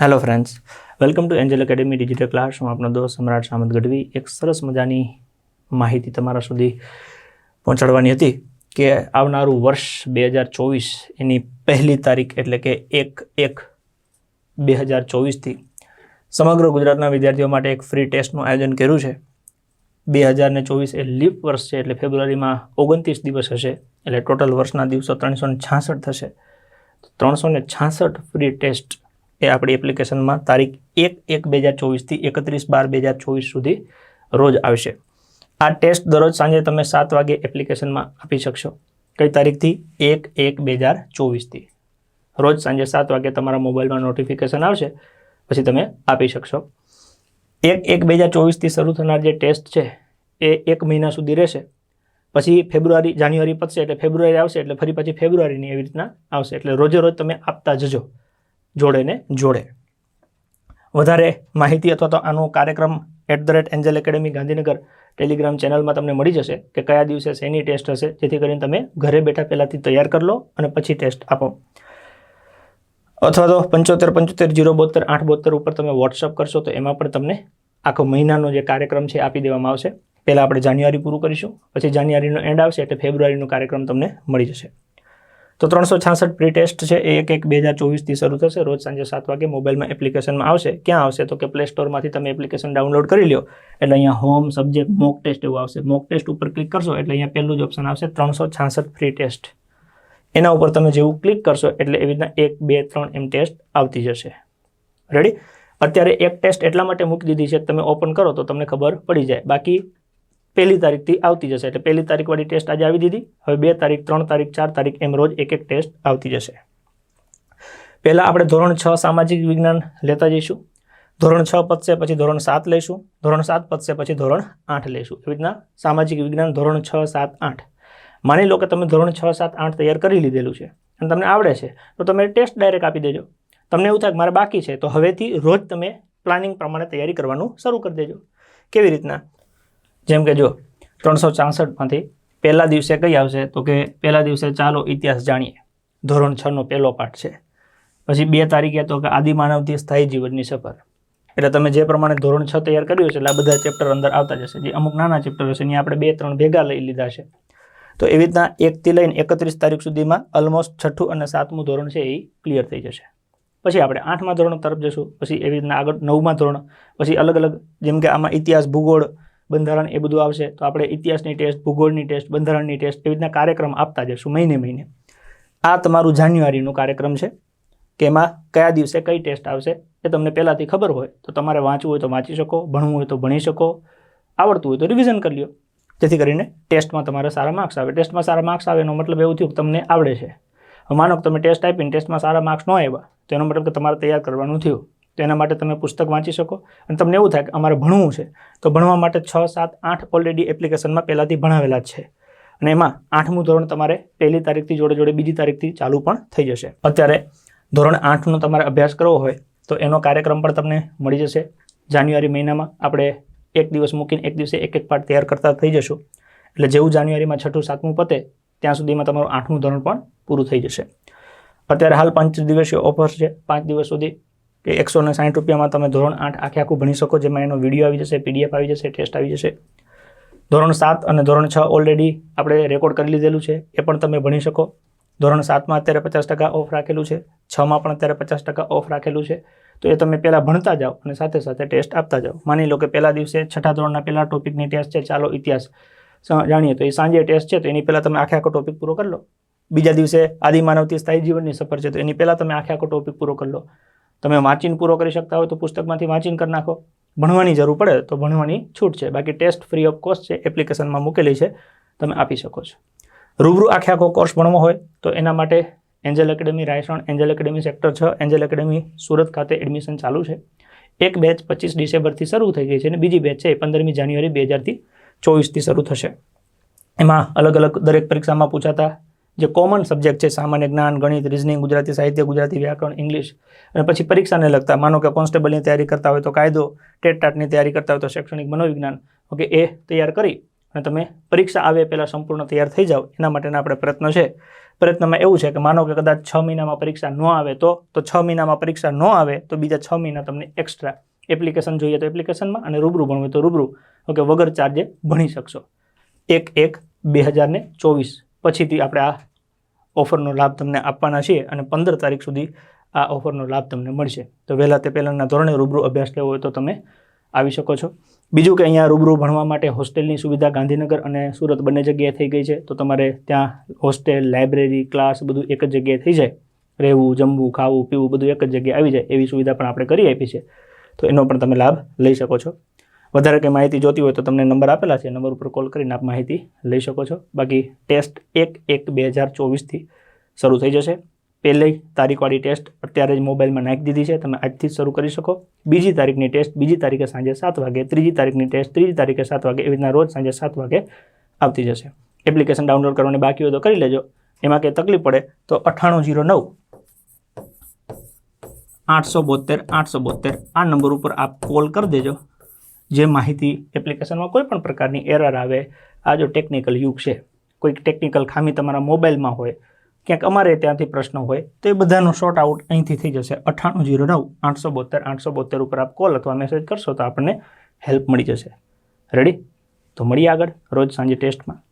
Hello friends welcome to Angel Academy digital class હું આપનો દોસ્ત સમ્રાટ સામંત ગઢવી એક સરસ મજાની માહિતી તમારા સુધી પહોંચાડવાની હતી કે આવનારું વર્ષ બે હજાર ચોવીસ એની પહેલી તારીખ એટલે કે એક એક બે હજાર ચોવીસથી સમગ્ર ગુજરાતના વિદ્યાર્થીઓ માટે એક ફ્રી ટેસ્ટનું આયોજન કર્યું છે. બે હજાર ને ચોવીસ એ લીપ વર્ષ છે એટલે ફેબ્રુઆરીમાં ઓગણત્રીસ દિવસ હશે એટલે ટોટલ વર્ષના દિવસો ત્રણસો ને છાસઠ થશે. ત્રણસો ને છાસઠ ફ્રી ટેસ્ટ એ આપણી એપ્લિકેશનમાં તારીખ એક એક બે હજાર ચોવીસથી એકત્રીસ બાર બે હજાર ચોવીસ સુધી રોજ આવશે. આ ટેસ્ટ દરરોજ સાંજે તમે સાત વાગે એપ્લિકેશનમાં આપી શકશો. કઈ તારીખથી? એક એક બે હજાર ચોવીસથી. રોજ સાંજે સાત વાગે તમારા મોબાઈલમાં નોટિફિકેશન આવશે, પછી તમે આપી શકશો. એક એક બે હજાર ચોવીસથી શરૂ થનાર જે ટેસ્ટ છે, એ એક મહિના સુધી રહેશે. પછી ફેબ્રુઆરી, જાન્યુઆરી પતશે એટલે ફેબ્રુઆરી આવશે એટલે ફરી પછી ફેબ્રુઆરીની એવી રીતના આવશે. એટલે રોજે રોજ તમે આપતા જજો. જોડે ને જોડે. વધારે માહિતી અથવા તો આનો કાર્યક્રમ at the rate Angel Academy Gandhinagar Telegram ચેનલમાં તમને મળી જશે કે કયા દિવસે શેની ટેસ્ટ હશે, જેથી કરીને તમે ઘરે બેઠા પહેલાંથી તૈયાર કરી લો અને પછી ટેસ્ટ આપો. અથવા તો પંચોતેર પંચોતેર જીરો બોતેર આઠ બોતેર ઉપર તમે વોટ્સઅપ કરશો તો એમાં પણ તમને આખો મહિનાનો જે કાર્યક્રમ છે આપી દેવામાં આવશે. પહેલાં આપણે જાન્યુઆરી પૂરું કરીશું, પછી જાન્યુઆરીનો એન્ડ આવશે એટલે ફેબ્રુઆરીનો કાર્યક્રમ તમને મળી જશે. તો ત્રણસો છાસઠ પ્રી ટેસ્ટ છે એક એક બે હજાર ચોવીસથી શરૂ થશે. રોજ સાંજે સાત વાગે મોબાઈલમાં એપ્લિકેશનમાં આવશે. ક્યાં આવશે? તો કે પ્લે સ્ટોરમાંથી તમે એપ્લિકેશન ડાઉનલોડ કરી લો એટલે અહીંયા હોમ સબ્જેક્ટ મોક ટેસ્ટ એવું આવશે. મોક ટેસ્ટ ઉપર ક્લિક કરશો એટલે અહીંયા પહેલું જ ઓપ્શન આવશે, ત્રણસો છાસઠ ફ્રી ટેસ્ટ એના ઉપર તમે જેવું ક્લિક કરશો એટલે એવી રીતના એક, બે, ત્રણ એમ ટેસ્ટ આવતી જશે. રેડી અત્યારે એક ટેસ્ટ એટલા માટે મૂકી દીધી છે તમે ઓપન કરો તો તમને ખબર પડી જાય. બાકી પહેલી તારીખથી આવતી જશે એટલે પહેલી તારીખવાળી ટેસ્ટ આજે આવી દીધી. હવે બે તારીખ, ત્રણ તારીખ, ચાર તારીખ એમ રોજ એક એક ટેસ્ટ આવતી જશે. પહેલાં આપણે ધોરણ છ સામાજિક વિજ્ઞાન લેતા જઈશું. ધોરણ છ પતશે પછી ધોરણ સાત લઈશું. ધોરણ સાત પતશે પછી ધોરણ આઠ લઈશું. એવી રીતના સામાજિક વિજ્ઞાન ધોરણ છ, સાત, આઠ. માની લો કે તમે ધોરણ છ, સાત, આઠ તૈયાર કરી લીધેલું છે અને તમને આવડે છે, તો તમે ટેસ્ટ ડાયરેક્ટ આપી દેજો. તમને એવું થાય કે મારે બાકી છે, તો હવેથી રોજ તમે પ્લાનિંગ પ્રમાણે તૈયારી કરવાનું શરૂ કરી દેજો. કેવી રીતના? જેમ કે જો ત્રણસો ચાસઠમાંથી પહેલા દિવસે કઈ આવશે? તો કે પહેલા દિવસે ચાલો ઇતિહાસ જાણીએ. ધોરણ છનો પહેલો પાઠ છે. પછી બે તારીખે તો કે આદિમાનવથી સ્થાયી જીવનની સફર. એટલે તમે જે પ્રમાણે ધોરણ છ તૈયાર કર્યું છે એટલે આ બધા ચેપ્ટર અંદર આવતા જશે. જે અમુક નાના ચેપ્ટર હશે, એની આપણે બે ત્રણ ભેગા લઈ લીધા છે. તો એવી રીતના એકથી લઈને એકત્રીસ તારીખ સુધીમાં ઓલમોસ્ટ છઠ્ઠું અને સાતમું ધોરણ છે એ ક્લિયર થઈ જશે. પછી આપણે આઠમા ધોરણ તરફ જશું. પછી એવી રીતના આગળ નવમા ધોરણ. પછી અલગ અલગ જેમ કે આમાં ઇતિહાસ, ભૂગોળ બંધારણ એ બધું આવશે, તો આપણે ઇતિહાસની ટેસ્ટ, ભૂગોળની ટેસ્ટ, બંધારણની ટેસ્ટ એવી રીતના કાર્યક્રમ આપતા જશું મહિને મહિને. આ તમારું જાન્યુઆરીનું કાર્યક્રમ છે, કે એમાં કયા દિવસે કઈ ટેસ્ટ આવશે એ તમને પહેલાંથી ખબર હોય, તો તમારે વાંચવું હોય તો વાંચી શકો, ભણવું હોય તો ભણી શકો, આવડતું હોય તો રિવિઝન કરી લ્યો. જેથી કરીને ટેસ્ટમાં તમારે સારા માર્ક્સ આવે. ટેસ્ટમાં સારા માર્ક્સ આવે એનો મતલબ એવું થયું કે તમને આવડે છે. માનો કે તમે ટેસ્ટ આપીને ટેસ્ટમાં સારા માર્ક્સ ન આવ્યા, તો એનો મતલબ કે તમારે તૈયાર કરવાનું થયું. તો એના માટે તમે પુસ્તક વાંચી શકો. અને તમને એવું થાય કે અમારે ભણવું છે, તો ભણવા માટે છ, સાત, આઠ ઓલરેડી એપ્લિકેશનમાં પહેલાંથી ભણાવેલા જ છે. અને એમાં આઠમું ધોરણ તમારે પહેલી તારીખથી જોડે જોડે બીજી તારીખથી ચાલુ પણ થઈ જશે. અત્યારે ધોરણ આઠનો તમારે અભ્યાસ કરવો હોય, તો એનો કાર્યક્રમ પણ તમને મળી જશે. જાન્યુઆરી મહિનામાં આપણે એક દિવસ મૂકીને એક દિવસે એક એક પાઠ તૈયાર કરતા થઈ જશું. એટલે જેવું જાન્યુઆરીમાં છઠ્ઠું, સાતમું પતે, ત્યાં સુધીમાં તમારું આઠમું ધોરણ પણ પૂરું થઈ જશે. અત્યારે હાલ પાંચ દિવસીય ઓફર છે. પાંચ દિવસ સુધી કે એકસો ને સાઠ રૂપિયામાં તમે ધોરણ આઠ આખે આખું ભણી શકો, જેમાં એનો વીડિયો આવી જશે પીડીએફ આવી જશે ટેસ્ટ આવી જશે. ધોરણ સાત અને ધોરણ છ ઓલરેડી આપણે રેકોર્ડ કરી લીધેલું છે, એ પણ તમે ભણી શકો. ધોરણ સાતમાં અત્યારે પચાસ ટકા ઓફ રાખેલું છે, છમાં પણ અત્યારે પચાસ ટકા ઓફ રાખેલું છે. તો એ તમે પહેલાં ભણતા જાઓ અને સાથે સાથે ટેસ્ટ આપતા જાઓ. માની લો કે પહેલા દિવસે છઠ્ઠા ધોરણના પહેલાં ટોપિકની ટેસ્ટ છે, ચાલો ઇતિહાસ જાણીએ. તો એ સાંજે ટેસ્ટ છે, તો એની પહેલાં તમે આખે આખો ટોપિક પૂરો કરી લો. બીજા દિવસે આદિમાનવથી સ્થાયી જીવનની સફર છે, તો એની પહેલાં તમે આખે આખો ટોપિક પૂરો કરી લો. તમે વાંચીને પૂરો કરી શકતા હોય તો પુસ્તકમાંથી વાંચીને કરી નાખો. ભણવાની જરૂર પડે તો ભણવાની છૂટ છે. બાકી ટેસ્ટ ફ્રી ઓફ કોસ્ટ છે એપ્લિકેશનમાં મૂકેલી છે, તમે આપી શકો છો. રૂબરૂ આખે આખો કોર્સ ભણવો હોય તો એના માટે Angel Academy Raysan Angel Academy sector છ એન્જલ એકેડેમી સુરત ખાતે એડમિશન ચાલુ છે. એક બેચ પચીસ ડિસેમ્બરથી શરૂ થઈ ગઈ છે અને બીજી બેચ છે એ પંદરમી જાન્યુઆરી બે હજારથી ચોવીસથી શરૂ થશે. એમાં અલગ અલગ દરેક પરીક્ષામાં પૂછાતા જે કોમન સબ્જેક્ટ છે, સામાન્ય જ્ઞાન, ગણિત રિઝનિંગ ગુજરાતી સાહિત્ય, ગુજરાતી વ્યાકરણ ઇંગ્લિશ અને પછી પરીક્ષાને લગતા. માનો કે કોન્સ્ટેબલની તૈયારી કરતા હોય તો કાયદો ટેટ ટાટની તૈયારી કરતા હોય તો શૈક્ષણિક મનોવિજ્ઞાન. ઓકે એ તૈયાર કરી અને તમે પરીક્ષા આવે પહેલાં સંપૂર્ણ તૈયાર થઈ જાઓ. એના માટેના આપણે પ્રયત્ન છે. પ્રયત્નમાં એવું છે કે માનો કે કદાચ છ મહિનામાં પરીક્ષા ન આવે તો તો છ મહિનામાં પરીક્ષા ન આવે તો બીજા છ મહિના તમને એક્સ્ટ્રા એપ્લિકેશન જોઈએ તો એપ્લિકેશનમાં અને રૂબરૂ ભણવું તો રૂબરૂ. ઓકે વગર ચાર્જે ભણી શકશો. એક એક બે હજાર ને ચોવીસ. પછીથી આપણે આ ઓફરનો લાભ તમને આપવાના છીએ અને પંદર તારીખ સુધી આ ઓફરનો લાભ તમને મળશે. તો વહેલા તે પહેલાંના ધોરણે રૂબરૂ અભ્યાસ લેવો હોય તો તમે આવી શકો છો. બીજું કે અહીંયા રૂબરૂ ભણવા માટે હોસ્ટેલની સુવિધા ગાંધીનગર અને સુરત બંને જગ્યાએ થઈ ગઈ છે. તો તમારે ત્યાં હોસ્ટેલ, લાઇબ્રેરી, ક્લાસ બધું એક જ જગ્યાએ થઈ જાય. રહેવું, જમવું, ખાવું, પીવું બધું એક જ જગ્યાએ આવી જાય. એવી સુવિધા પણ આપણે કરી આપી છે. તો એનો પણ તમે લાભ લઈ શકો છો. વધારે કંઈ માહિતી જોતી હોય તો તમને નંબર આપેલા છે. નંબર ઉપર કોલ કરીને આપ માહિતી લઈ શકો છો. બાકી ટેસ્ટ એક એક બે હજાર ચોવીસથી શરૂ થઈ જશે. પહેલી તારીખવાળી ટેસ્ટ અત્યારે જ મોબાઈલમાં નાખી દીધી છે. તમે આજથી શરૂ કરી શકો. બીજી તારીખની ટેસ્ટ બીજી તારીખે સાંજે સાત વાગે, ત્રીજી તારીખની ટેસ્ટ ત્રીજી તારીખે સાત વાગે, એવી રીતના રોજ સાંજે સાત વાગે આવતી જશે. એપ્લિકેશન ડાઉનલોડ કરવાની બાકી હોય તો કરી લેજો. એમાં કંઈ તકલીફ પડે તો અઠ્ઠાણું જીરો નવ. આઠસો બોતેર આઠસો બોતેર. આ નંબર ઉપર આપ કોલ કરી દેજો. જે માહિતી એપ્લિકેશનમાં કોઈ પણ પ્રકારની એરર આવે, આ જો ટેકનિકલ યુગ છે, કોઈક ટેકનિકલ ખામી તમારા મોબાઈલમાં હોય, ક્યાંક અમારે ત્યાંથી પ્રશ્ન હોય, તો એ બધાનો શોર્ટ આઉટ અહીંથી થઈ જશે. અઠ્ઠાણું જીરો નવ, આઠસો બોતેર આઠસો બોતેર ઉપર આપ કોલ અથવા મેસેજ કરશો તો આપણને હેલ્પ મળી જશે. રેડી તો મળીએ આગળ રોજ સાંજે ટેસ્ટમાં